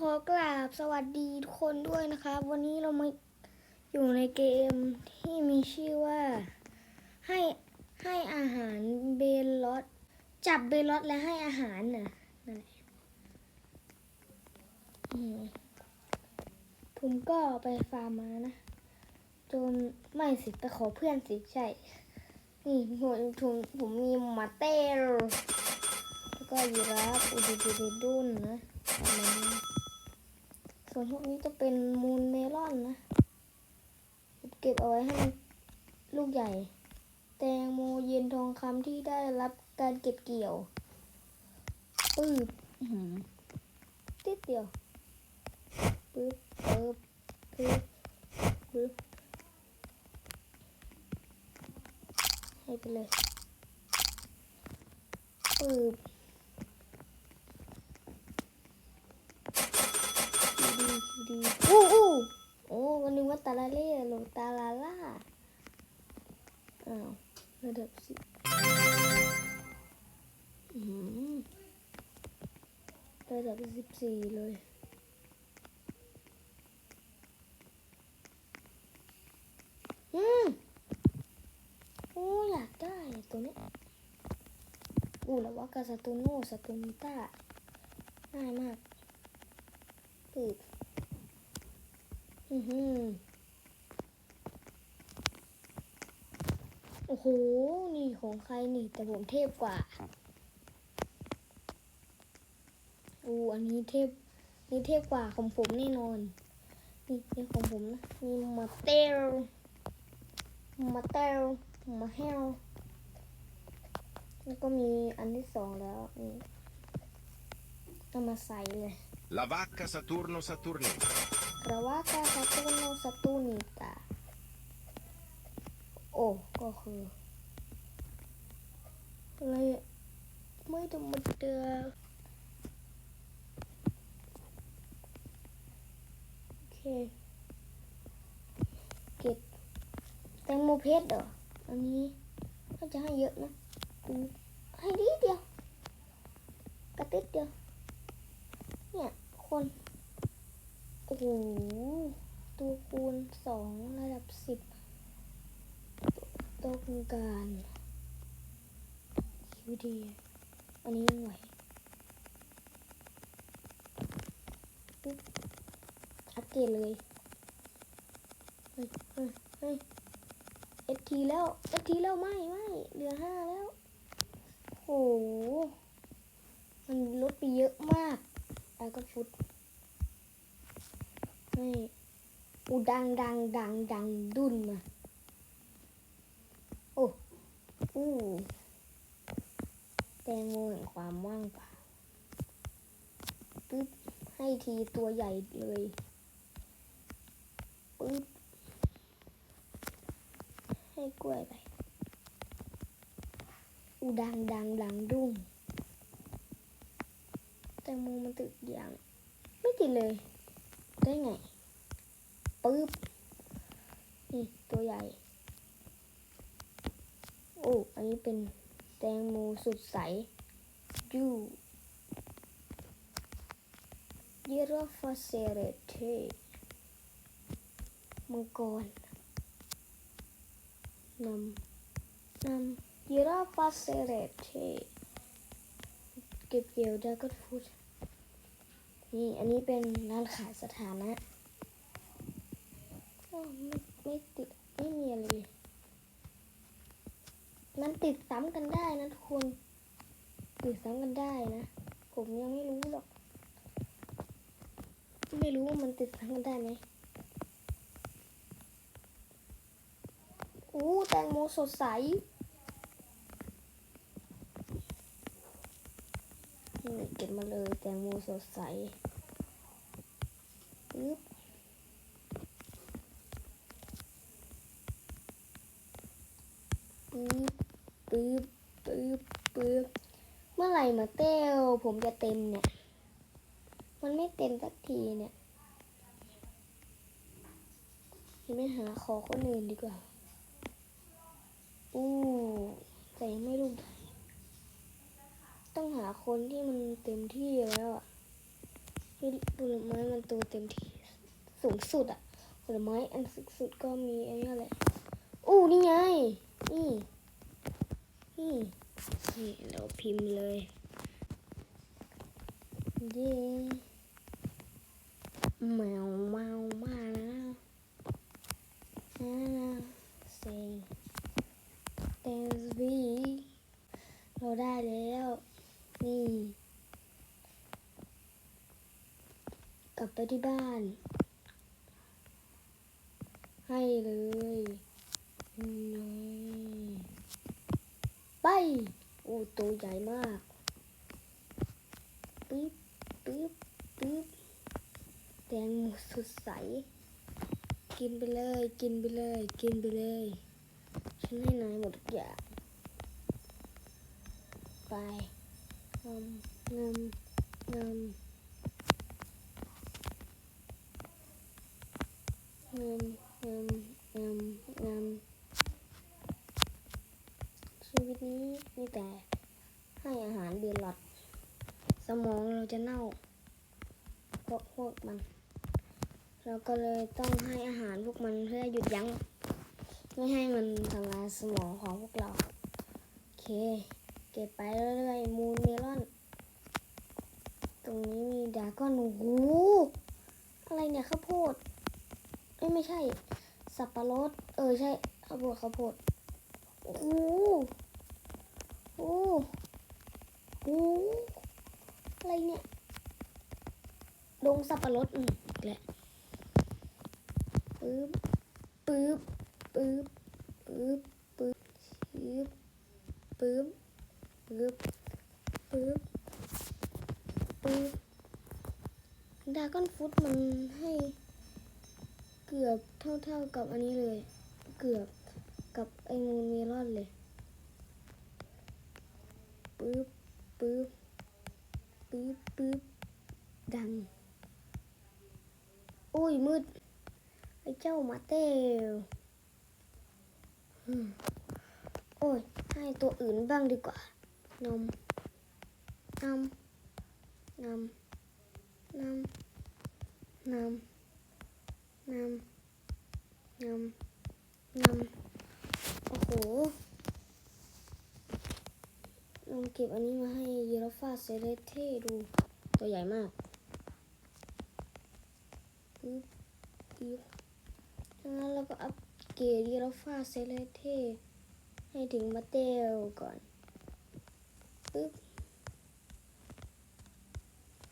ขอกราบสวัสดีทุกคนด้วยนะครับ วันนี้เรามาอยู่ในเกมที่มีชื่อว่า ให้ให้อาหารเบลลอตจับเบลลอตและให้อาหารน่ะนั่นแหละผมก็ไปฟาร์มมานะจนไม่สิไปขอเพื่อนสิใช่ นี่ผมผมผมมีมาเตลแล้วก็ยีราฟอุดิดิดิดุนนะประมาณนี้ ส่วนพวกนี้จะเป็นมูลเมลอนนะ เก็บเอาไว้ให้ลูกใหญ่ แตงโมเย็นทองคำที่ได้รับการเก็บเกี่ยวปืบอื้อหือติดเดียวปืบเปิบปืบปืบให้ไปเลยปืบ ดีดีดีอู้อู้โอ้วันนึกว่าตาลาเล่หลงตาลาล่าอ้าวระดับสิอืมระดับสิบสี่เลยอืมโอ้อยากได้ตัวนี้อู้แล้วว่ากาสตูโนสตูนิต้าง่ายมากปืด อือหือโอ้โห นี่ของใครนี่ แต่ผมเทพกว่าอู้อันนี้เทพ นี่เทพกว่าของผมแน่นอน นี่นี่ของผมนะมีมาเตลมาเตลมาเฮลแล้วก็มีอันที่สองแล้วนี่เอามาใส่เลย La vacca Saturno Saturnita. กระวากาซาตูโนซาตูนิตาโอ้ก็คืออะไรไม่ธรรมดาโอเคเก็บแตงโมเพชรเหรอ อันนี้ถ้าจะให้เยอะนะอืมให้ดีเดียว กระติดเดียว เนี่ย คน โอ้โห ตัวคูณสองระดับสิบตัวคูณ การคิวดีอันนี้ยังไหวปึ๊บอัปเกรดเลยเฮ้ยเฮ้ยเฮ้ยเอทีแล้วเอทีแล้วไม่ไม่เหลือห้าแล้วโหมันลดไปเยอะมากแล้วก็ฟุตให้อูดังดังดังดังดุนมา โอ้อู้แต งโมแห่งความว่างเปล่าปึ๊บให้ทีตัวใหญ่เลยปึ๊บให้กล้วยไปอูดังดังดังดุ้งแตงโมมันติดอย่าง ไม่ติดเลย ได้ไงปึ๊บนี่ตัวใหญ่ โอ้ อันนี้เป็น แตงโมสุดใสยูเยราฟาเซเรเทมังกรนำนำเยราฟาเซเรเทเก็บเกี่ยวดากฟูดนี่ อันนี้เป็นร้านขายสถานะอ้าไม่ไม่ติด ไม่มีอะไรเลย มันติดซ้ำกันได้นะทุกคน ติดซ้ำกันได้นะ ผมยังไม่รู้หรอก ไม่รู้ว่ามันติดซ้ำกันได้ไหมอู้แตงโมสดใสนี่เก็บมาเลยแตงโมสดใสปึ๊บปึ๊บ ปึ๊บปึ๊บปึ๊บเมื่อไหร่มาเต้วผมจะเต็มเนี่ย มันไม่เต็มสักทีเนี่ยไม่หาขอคนอื่นดีกว่า อู้แต่ยังไม่รู้ต้องหาคนที่มันเต็มที่แล้วอะที่ผลไม้มันโตเต็มที่สูงสุดอะผลไม้อันสูงสุดก็มีอันนี้แหละอู้นี่ไง นี่ นี่นี่เราพิมพ์เลยเย้แมวแมวมาแล้วนะเซง thanks V เราได้แล้ว นี่กลับไปที่บ้าน ให้เลยนี่ ไปโอ้ตัวใหญ่มากปึ๊บปึ๊บปึ๊บแตงโมสดใส กินไปเลย กินไปเลย กินไปเลยฉันให้นายหมดทุกอย่างไปนำนำนำงามงามงามงาม ชีวิตนี้มีแต่ให้อาหารเดือนหลอด สมองเราจะเน่าเพราะพวกมัน เราก็เลยต้องให้อาหารพวกมันเพื่อหยุดยั้งไม่ให้มันทำลายสมองของพวกเรา โอเค เก็บไปเรื่อยๆมูนเมลอน ตรงนี้มีดาก้อนโอ้โหอะไรเนี่ยข้าวโพดเอ้ยไม่ใช่ สับปะรด เออใช่ข้าวโพดข้าวโพดโอ้โห โอ้โหอะไรเนี่ยดงสับปะรดอืมแหละปื๊บปื๊บปื๊บปื๊บปื๊บชีบปื๊บปื๊บปื๊บปื๊บดาก้อนฟุตมันให้เกือบเท่าๆกับอันนี้เลย เกือบกับไอมูนเมลอนเลย ปึ๊บปึ๊บปึ๊บปึ๊บดัง อุ้ยมืด ไอเจ้ามาเตลอืมโอ้ย ให้ตัวอื่นบ้างดีกว่า นมนมนมนมนมนำนำนำโอ้โห ลองเก็บอันนี้มาให้ยีราฟาเซเลเท่ดู ตัวใหญ่มากปึ๊บปึ๊บจากนั้นเราก็อัปเกรดยีราฟาเซเลเท่ให้ถึงมาเตลก่อนปึ๊บ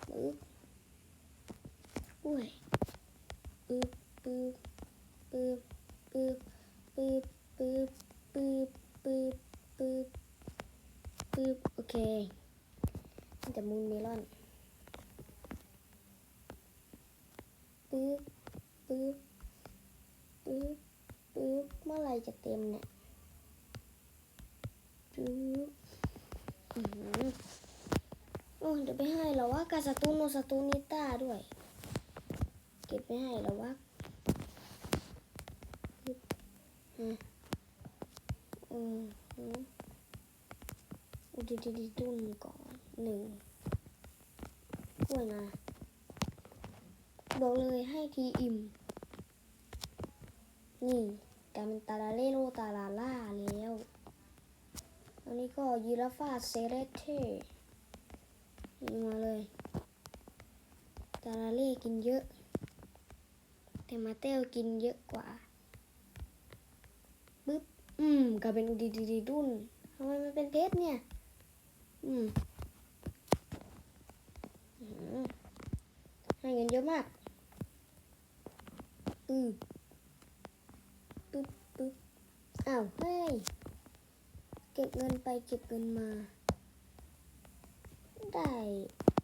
ปึ๊บอุ้ยปึ๊บปึ๊บปึ๊บปึ๊บปึ๊บปึ๊บปึ๊บปึ๊บปึ๊บโอเคมันจะมูนเมลอนปึ๊บปึ๊บปึ๊บปึ๊บเมื่อไหรจะเต็มเนี่ยปึ๊บอือหือโอ้เดี๋ยวไปให้เหรอว่ากา สตูโนสตูนิต้าด้วย เก็บไม่ให้แล้ววะฮึบฮะอืมฮึอุดิดิดิดุนก่อนหนึ่งกล้วยนะบอกเลยให้ทีอิ่ม นี่กลายเป็นตาลาเลโลตาลาล่าแล้วอันนี้ก็ยีราฟาเซเรเท่นี่มาเลย ตาลาเล่กินเยอะ แต่มาเตลกินเยอะกว่าปึ๊บ อืมกลายเป็นดีดีดีดุนทำไมมันเป็นเพชรเนี่ย อืมอื้อหือให้เงินเยอะมาก อือปึ๊บปึ๊บอ้าวเฮ้ย เก็บเงินไปเก็บเงินมา ได้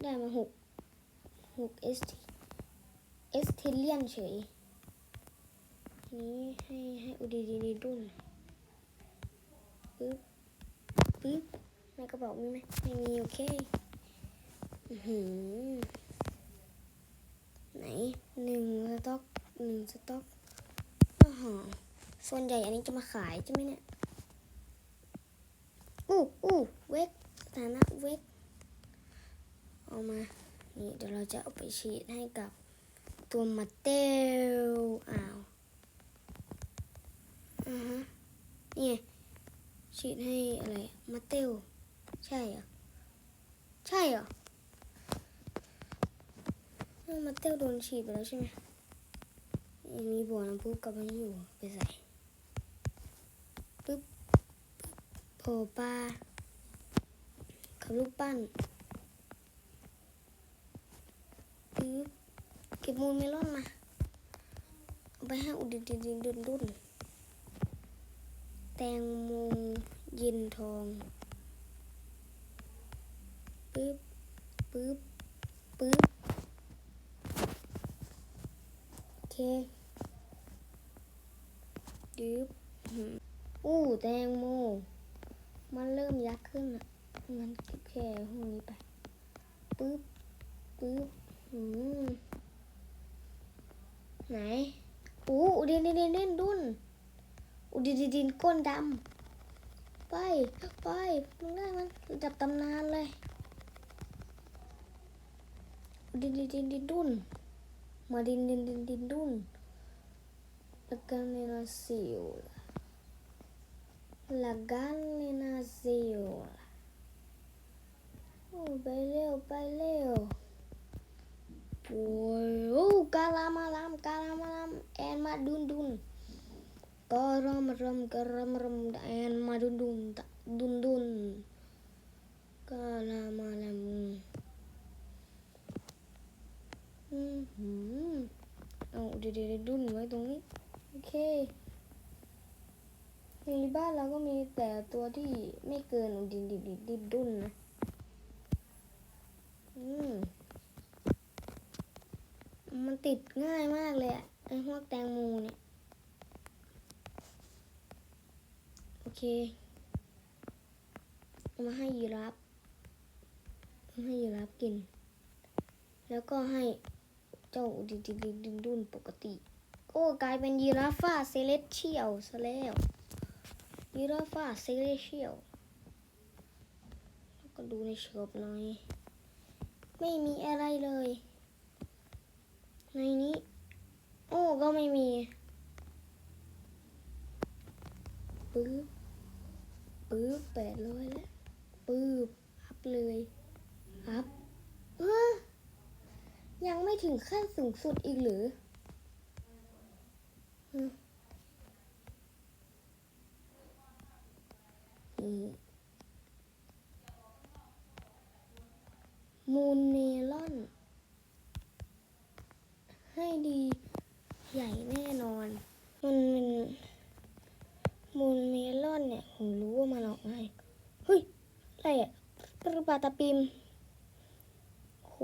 ได้มาหก หกเอสเอสเทเลียนเฉยนี้ให้ให้อุดีดีดีดุนปึ๊บปึ๊บในกระเป๋ามีไหมไม่มีโอเคหือไหนหนึ่งสต็อกหนึ่งสต็อกอ๋อส่วนใหญ่อันนี้จะมาขายใช่ไหมเนี่ยอู้อู้เวกสถานะเวกเอามา นี่เดี๋ยวเราจะเอาไปฉีดให้กับตัวมาเตลอ้าวอ่าฮะนี่ฉีดให้อะไรมาเตลใช่เหรอใช่เหรอมาเตลโดนฉีดไปแล้วใช่ไหมยังมีบ่อน้ำพุกับมันอยู่ไปใส่ปึ๊บโผล่ปลากับลูกปั้น ปึ๊บเก็บมูลเมลอนมาไปให้อุดินดินดินดุนดุนแตงโมเย็นทองปึ๊บปึ๊บปึ๊บโอเคดึบอู้แตงโม มันเริ่มยักษ์ขึ้นอะงั้นเก็บแค่ห้องนี้ไปปึ๊บปึ๊บ ไหนอู้อุดินดินดินดุนอุดินดินดินก้นดำไปไปมึงได้มันระดับตำนานเลยอุดินดินดินดินดุนมาดินดินดินดินดุนละกันเลนาซิโอละกันเลนาซิโอโอ้ไปเร็วไปเร็ว โอ้ยโอ้กาลามาลามกาลามาลามแอนมาดุนดุนกอรมรมกอรมรมแอนมาดุนดุนตะดุนดุนกาลามาลามอืมหืมเอาเดี๋ยวเดี๋ยวดุนไว้ตรงนี้ โอเค ในบ้านเราก็มีแต่ตัวที่ไม่เกินดินดินดินดินดุนนะ อืม มันติดง่ายมากเลยอะไอ้พวกแตงโมเนี่ย โอเคเอามาให้ยีราฟให้ยีราฟกิน แล้วก็ให้เจ้าดินดินดินดินดุนปกติ โอ้กลายเป็นยีราฟ้าเซเลสเชียลซะแล้วยีราฟ้าเซเลสเชียลแล้วก็ดูในเชิบหน่อย ไม่มีอะไรเลย ในนี้ โอ้ก็ไม่มีปึ๊บปึ๊บแปดร้อยแล้วปึ๊บอัพเลยอัพเออยังไม่ถึงขั้นสูงสุดอีกหรือมูนเน ให้ดีใหญ่แน่นอน มันเป็นมูลเมลอนเนี่ยผมรู้ว่ามันออกง่ายเฮ้ยอะไรอะปรปาตาปิมโห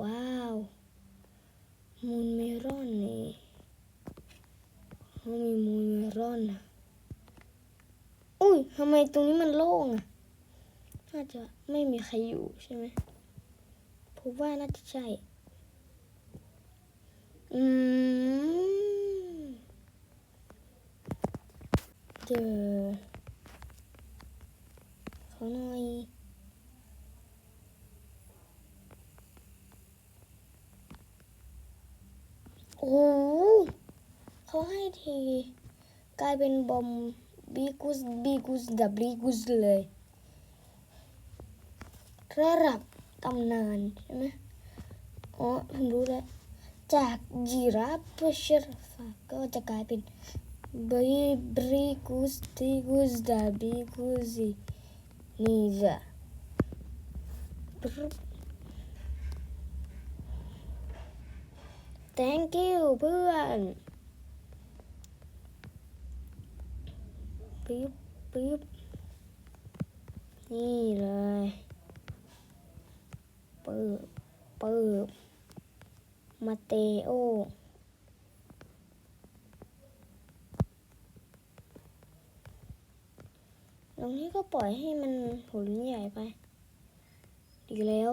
ว้าวมูลเมลอนนี่เขามีมูลเมลอนอะอุ้ยทำไมตรงนี้มันโล่งอะน่าจะไม่มีใครอยู่ใช่ไหมผมว่าน่าจะใช่ อืมเจอเขาหน่อยโอ้เขาให้ที กลายเป็นบอมบีกุสบีกุสดับบีกุสเลยระดับตำนานใช่ไหมอ๋อผมรู้แล้ว จากยีราฟเปเชอร์ฟาก็จะกลายเป็นบีบริกุสติกุสดาบิกุสินี่จ้ะปรึ๊บ thank you เพื่อนปึ๊บปึ๊บนี่เลยปึ๊บปึ๊บ มาเตโอ ตรงนี้ก็ปล่อยให้มันหุนใหญ่ไป ดีแล้ว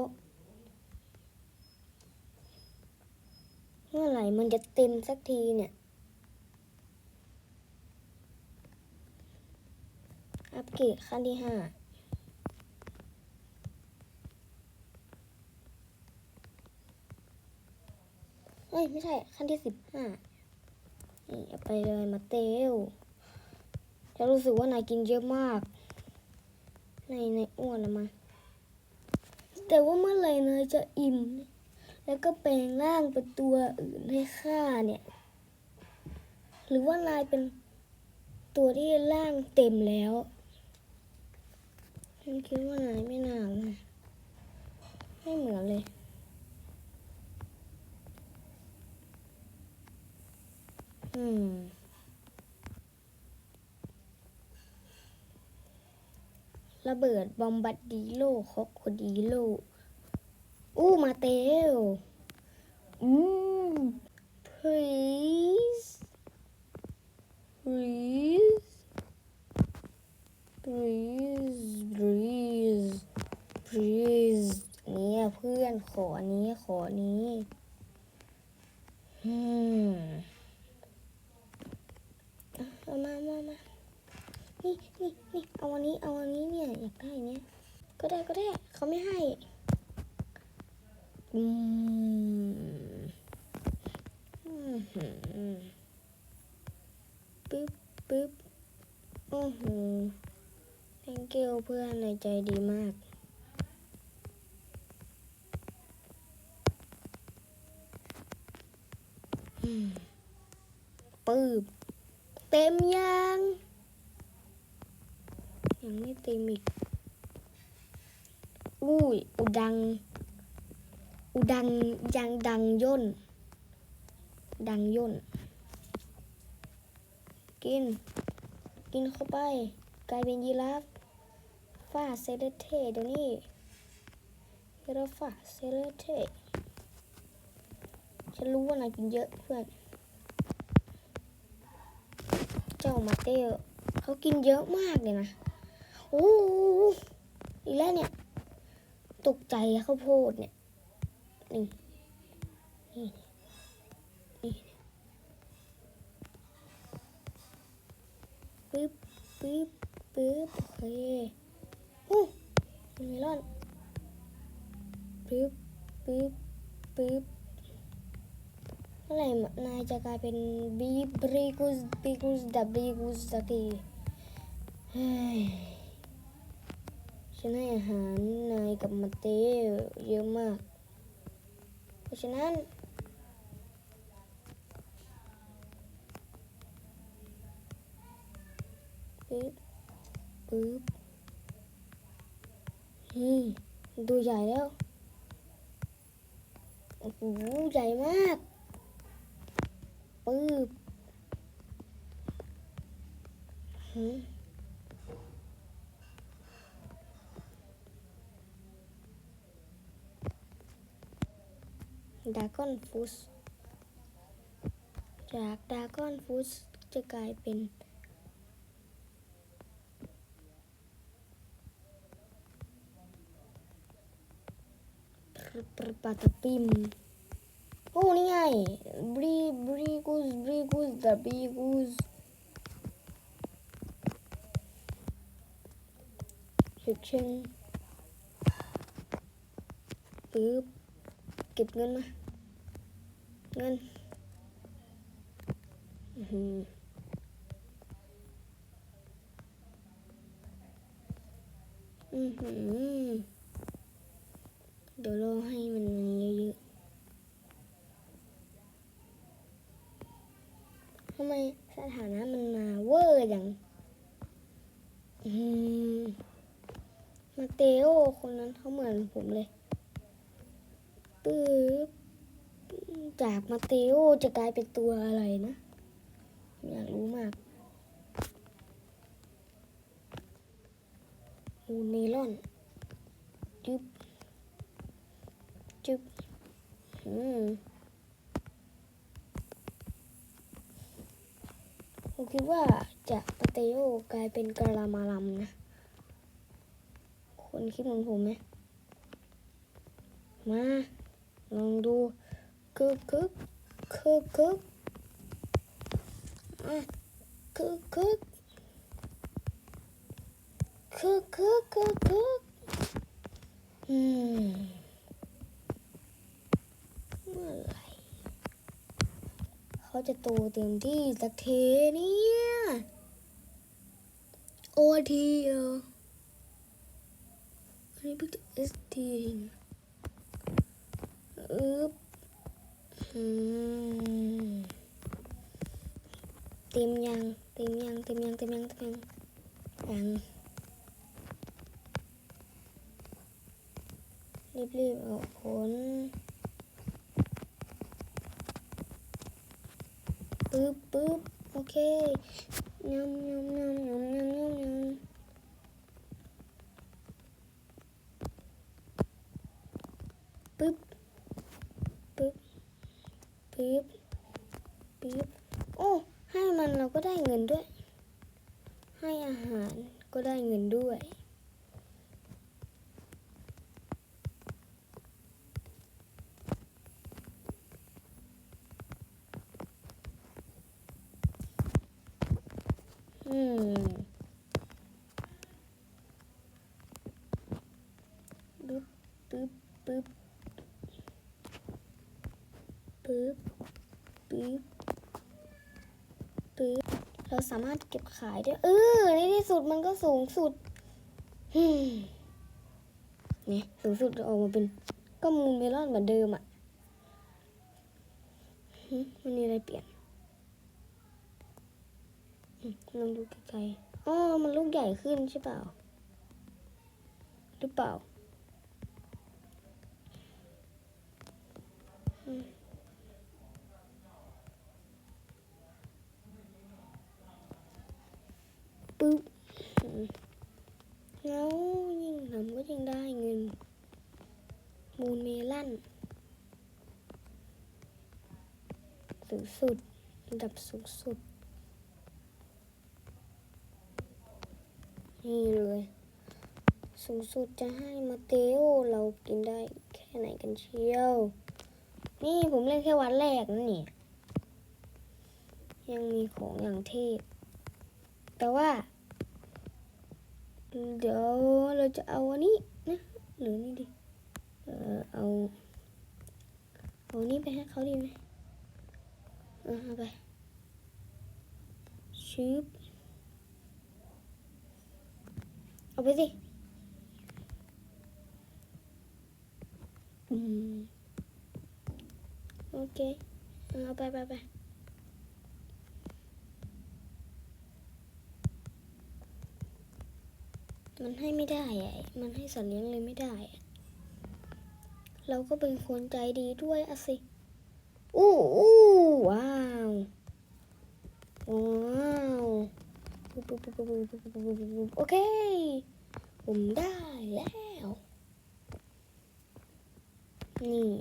เมื่อไหร่มันจะเต็มสักทีเนี่ยอัปเกรดขั้นที่ห้า เอ้ยไม่ใช่ ขั้นที่สิบห้านี่เอาไปเลยมาเตลจะรู้สึกว่านายกินเยอะมาก ในในอ้วนละมา แต่ว่าเมื่อไหร่นายจะอิ่ม แล้วก็แปลงร่างเป็นตัวอื่นให้ข้าเนี่ย หรือว่านายเป็นตัวที่ร่างเต็มแล้วฉันคิดว่านายไม่น่านไม่เหมือนเลย อืมระเบิดบอมบัดดีโลคอกโคดีโล อู้มาเตลอืม please please please please please เนี่ยเพื่อนขออันนี้ขออันนี้ อืม อะเอามามามานี่นี่นี่เอาอันนี้ เอาอันนี้เนี่ยอยากได้เนี้ยก็ได้ก็ได้เขาไม่ให้อืมอืมหืมปึ๊บปึ๊บโอ้โห thank you เพื่อนในใจดีมากอืมปึ๊บ เต็มยังยังไม่เต็มอีกอุ้ยอุดัง อุดังยังดังย่น ดังย่น กิน กินเข้าไป กลายเป็นยีราฟฟาเซเลเทเดี๋ยวนี้ยีราฟฟาเซเลเทฉันรู้ว่านายกินเยอะเพื่อน เจ้ามาเต้เขากินเยอะมากเลยนะ โอ้โหอีแล้วเนี่ย ตกใจข้าวโพดเนี่ย นี่ นี่ นี่ปึ๊บปึ๊บปึ๊บโอเคอู้เป็นเมลอนปึ๊บปึ๊บปึ๊บ มื่อไหร่นายจะกลายเป็นบีบริกุสบิกุสดับบิกุสสักทีเฮ้ยฉันให้อาหารนายกับมาเตลเยอะมาก เพราะฉะนั้นปึ๊บปึ๊บนี่ดูใหญ่แล้ว โอ้โห ใหญ่มาก ปึ๊บหืมดากอนฟูสจากดากอนฟูสจะกลายเป็นปรปรปาตปิมโอ้นี่ไงบรีบ บรีกูสดับบีกูสเช็คเชนปึ๊บเก็บเงินมา เงินอือหืออือหือเดี๋ยวรอให้มันเยอะๆ ทำไมสถานะมันมาเวอร์อย่างมาเตโอคนนั้นเขาเหมือนผมเลยปึ๊บจากมาเตโอจะกลายเป็นตัวอะไรนะ อยากรู้มากอูเมลอนจึ๊บจึ๊บอืมผม คิดว่าจากมาเตโอกลายเป็นกะลามาลัมนะ คนคิดเหมือนผมไหม มา ลองดูคึกคึกคึกคึกอะคึกคึกคึกคึกคึกคึกอืมเมื่อไหร่ เขาจะโตเต็มที่สักเทเนี่ยโอทีเอออันนี้เพิ่งจะเอสทีเองอึ๊บอืมเต็มยังเต็มยังเต็มยังเต็มยังเต็มยังยังรีบๆออกผล ปึ๊บปึ๊บโอเคยำยำยำยำยำยำยำปึ๊บปึ๊บปึ๊บปึ๊บโอ้ให้มันเราก็ได้เงินด้วย ให้อาหารก็ได้เงินด้วย อืมปึ๊บปึ๊บปึ๊บปึ๊บ ปึ๊บปึ๊บเราสามารถเก็บขายได้ เออ ในที่สุดมันก็สูงสุดเนี่ยสูงสุดออกมาเป็น ก็มูลเมลอนเหมือนเดิมอะมันมีอะไรเปลี่ยนลองดูไกลๆอ๋อ มันลูกใหญ่ขึ้นใช่เปล่า หรือเปล่าอืมปึ๊บอืมแล้วยิ่งทำก็ยิ่งได้เงิน มูลเมลันสู งสุดอันดับสูงสุด นี่เลย สูงสุดจะให้มาเตโอเรากินได้แค่ไหนกันเชียว นี่ผมเล่นแค่วันแรกนั่นนี่ ยังมีของอย่างเทพแต่ว่า เดี๋ยวเราจะเอาอันนี้นะหรือนี่ดิ เออเอาเอานี่ไปให้เขาดีไหม เออเอาไปชืบเอาไปสิอืมโอเคเอาไปไปไปมันให้ไม่ได้อะมันให้สัตว์เลี้ยงเลยไม่ได้ เราก็เป็นคนใจดีด้วยอะสิ อู้อู้ว้าวว้าวโอเค ผมได้แล้ว นี่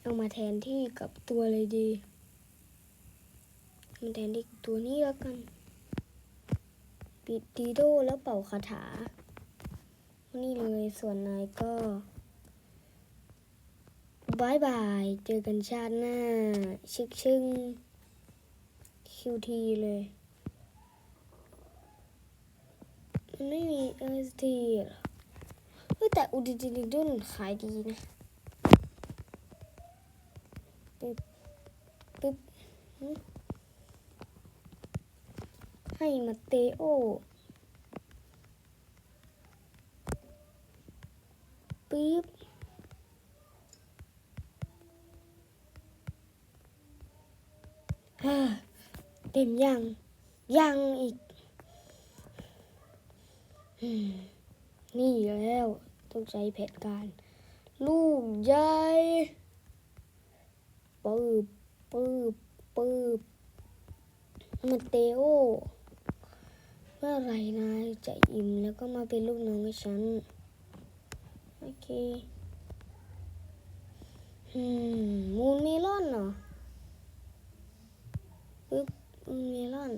เอามาแทนที่กับตัวเลยดีมาแทนที่ตัวนี้แล้วกัน ปิดตีโดแล้วเป่าคาถา นี่เลยส่วนนายก็ บายบาย เจอกันชาติหน้า ชิกชึ่งคิวทีเลย มันไม่มีเอสทีหรอเฮ้แต่อุดิจิลิดุนขายดีนะ ปึ๊บ ปึ๊บ ให้มาเตโอปึ๊บ ฮ่า เต็มยัง ยังอีก นี่แล้ว ต้องใช้แผนการ ลูกใหญ่ปืบปืบปืบมาเตโอเมื่อไรนายจะอิ่มแล้วก็มาเป็นลูกน้องให้ฉัน โอเค อืม มูนเมลอนเหรอ ปึ๊บมูนเมลอน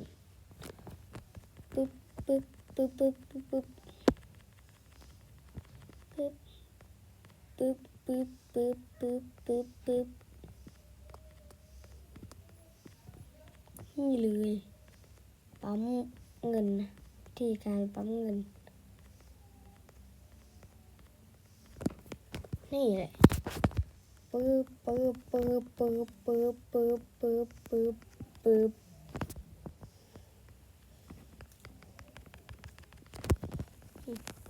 ปึ๊บปึ๊บปึ๊บปึ๊บปึ๊บปึ๊บปึ๊บปึ๊บปึ๊บปึ๊บปึ๊บปึ๊บนี่เลยปั๊มเงินนะวิธีการปั๊มเงิน นี่แหละปึ๊บปึ๊บปึ๊บปึ๊บปึ๊บปึ๊บปึ๊บ Hmm,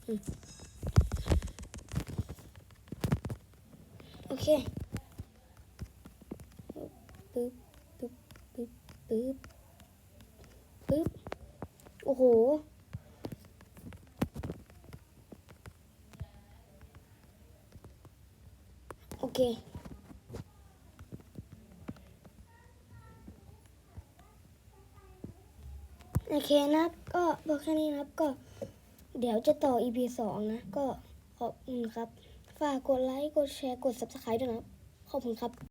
hmm. Okay. เคนับก็บอกแค่นี้นะครับก็เดี๋ยวจะต่อ EP สองนะ ก็ขอบคุณครับ ฝากกดไลค์ กดแชร์ กด subscribe ด้วยนะครับ ขอบคุณครับ